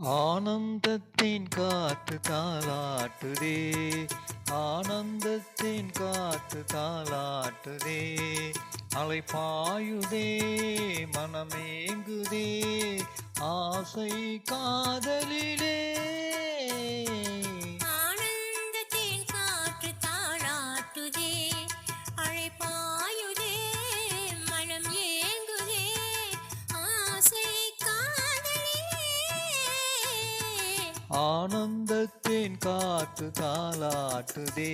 ஆனந்தத்தின் காத்து தாளாட்டுதே ஆனந்தத்தின் காத்து தாளாட்டுதே. அலை பாயுதே மனமேங்குதே ஆசை காதலிலே. ஆனந்தத்தின் காற்று தாளாட்டுதே அழைப்பாயுதே மனம் ஏங்குதே ஆசை காதலிலே. ஆனந்தத்தின் காற்று தாளாட்டுதே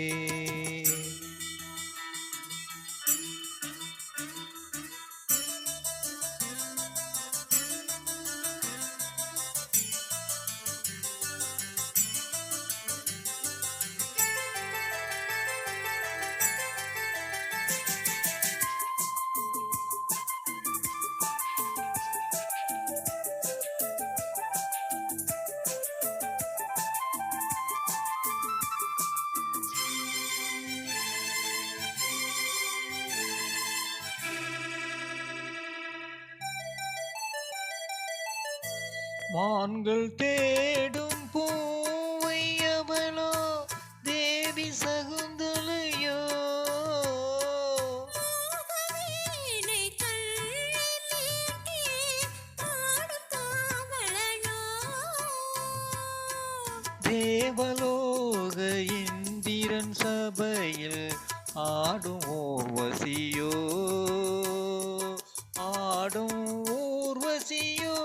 மான்கள் தேடும் பூவை அவளோ தேவி சகுந்தலையோ? தேவலோக இந்திரன் சபையில் ஆடும் ஓர்வசியோ? ஆடும் ஊர்வசியோ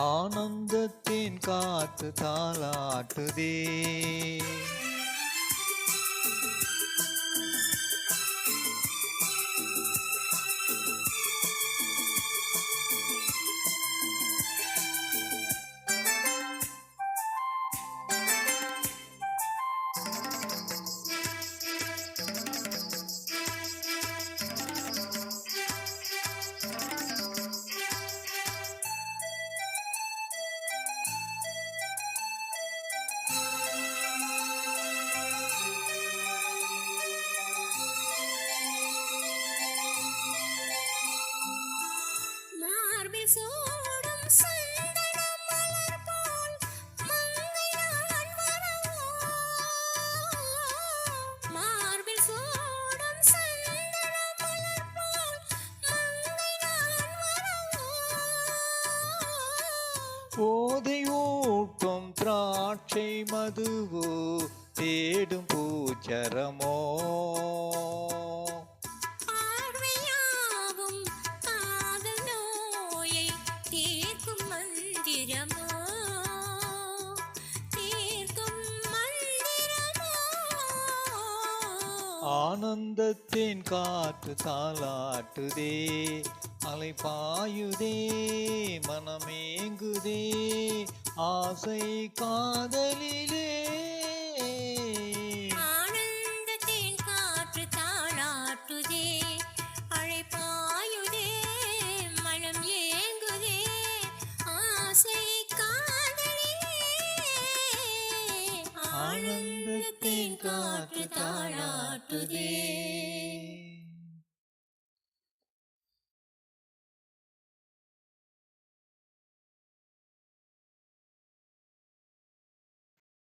ஆனந்தத்தின் காத்து தாளாட்டுதே. போதை ஊட்டும் திராட்சை மதுவோ தேடும் பூச்சரமோ? ஆனந்தத்தின் காற்று தாளாட்டுதே அலை பாயுதே மனமேங்குதே ஆசை காதலிலே. ஆனந்தத்தின் காற்று தாளாட்டுதே அழைப்பாயுதே மனம் ஏங்குதே ஆசை காதலிலே. தேன் காற்று தாழாட்டுதே.